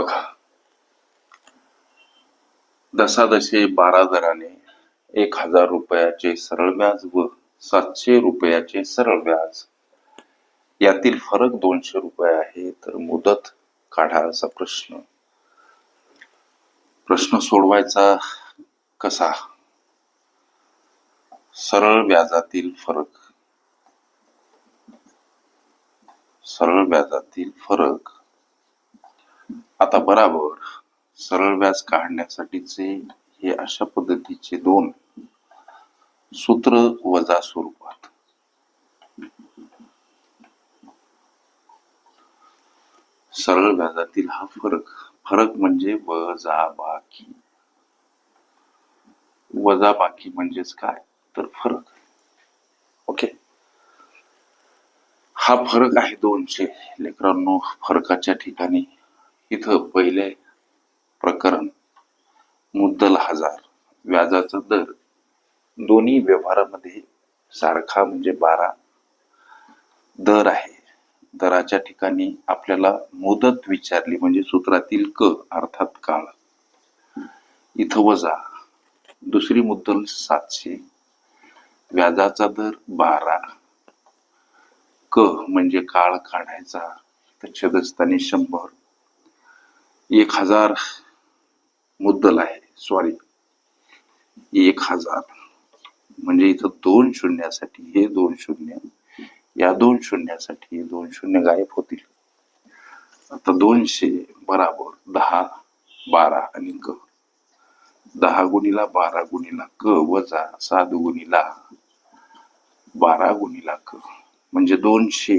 बघा. दशादशे बारा दराने एक हजार रुपयाचे सरळ व्याज व सातशे रुपयाचे सरळ व्याज. यातील फरक दोनशे रुपये आहे तर मुदत काढा असा प्रश्न. प्रश्न सोडवायचा कसा? सरळ व्याजातील फरक. सरळ व्याजातील फरक आता बराबर सरळ व्याज काढण्यासाठीचे हे अशा पद्धतीचे दोन सूत्र वजा स्वरूपात. सरळ व्याजातील हा फरक फरक म्हणजे वजा बाकी वजा बाकी म्हणजेच काय? तर फरक. ओके? हा फरक आहे दोनशे. लेकरांनो फरकाच्या ठिकाणी इथं पहिले प्रकरण. मुद्दल हजार. व्याजाचा दर. दोन्ही व्यवहारामध्ये सारखा म्हणजे बारा. दर आहे. दराच्या ठिकाणी आपल्याला मुदत विचारली म्हणजे सूत्रातील क अर्थात काळ. इथं वजा. दुसरी मुद्दल सातशे. व्याजाचा दर बारा. क म्हणजे काळ काढायचा. तर छदस्थानी शंभर. एक हजार मुद्दल आहे. सॉरी एक हजार. म्हणजे इथं दोन शून्यासाठी हे दोन शून्य या दोन शून्यासाठी हे दोन शून्य गायब होतील. आता दोनशे बराबर दहा बारा आणि क दहा गुणीला बारा गुणीला क वजा सात गुणीला बारा गुणीला क. म्हणजे दोनशे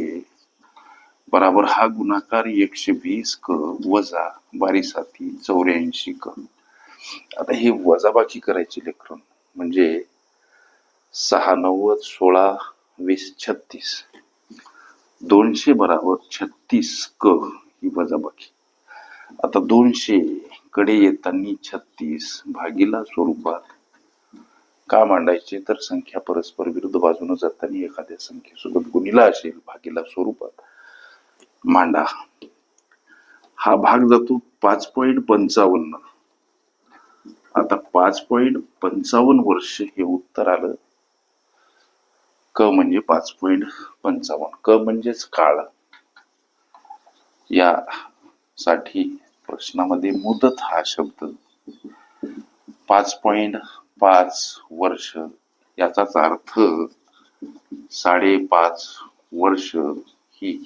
बराबर हा गुणाकार एकशे वीस क वजा बारी साती चौऱ्याऐंशी क. आता हे वजाबाकी करायची लेखन म्हणजे सहा नव्वद सोळा वीस छत्तीस. दोनशे बराबर छत्तीस क ही वजाबाकी. आता दोनशे कडे येताना छत्तीस भागीला स्वरूपात का मांडायचे? तर संख्या परस्पर विरुद्ध बाजूने जाताना एखाद्या संख्येसोबत गुणिला असेल भागीला स्वरूपात. मांडा. हा भाग जातो पाच पॉईंट पंचावन्न. आता पाच पॉईंट पंचावन्न वर्ष हे उत्तर आलं. क म्हणजे पाच पॉईंट पंचावन्न. क म्हणजेच काळ. या साठी प्रश्नामध्ये मुदत हा शब्द. पाच पॉइंट पाच वर्ष. याचाच अर्थ साडेपाच वर्ष ही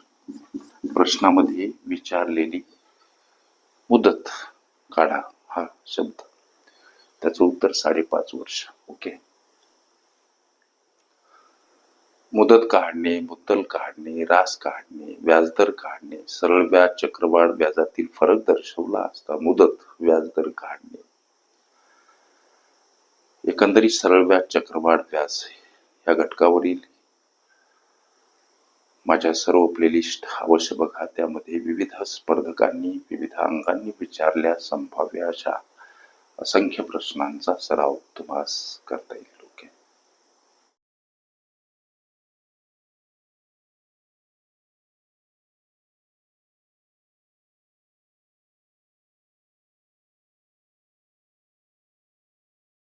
प्रश्नामध्ये विचारलेली मुदत काढा हा शब्द. त्याचं उत्तर साडेपाच वर्ष. ओके? मुदत काढणे मुद्दल काढणे रास काढणे व्याजदर काढणे सरळ व्याज चक्रवाढ व्याजातील फरक दर्शवला असता मुदत व्याजदर काढणे. एकंदरीत सरळ व्याज चक्रवाढ व्याज या घटकावरील माझ्या सर्व प्लेलिस्ट अवश्य बघा. त्यामध्ये विविध स्पर्धकांनी विविध अंगांनी विचारल्या संभाव्य अशा असंख्य प्रश्नांचा सराव तुम्हाला करता येईल.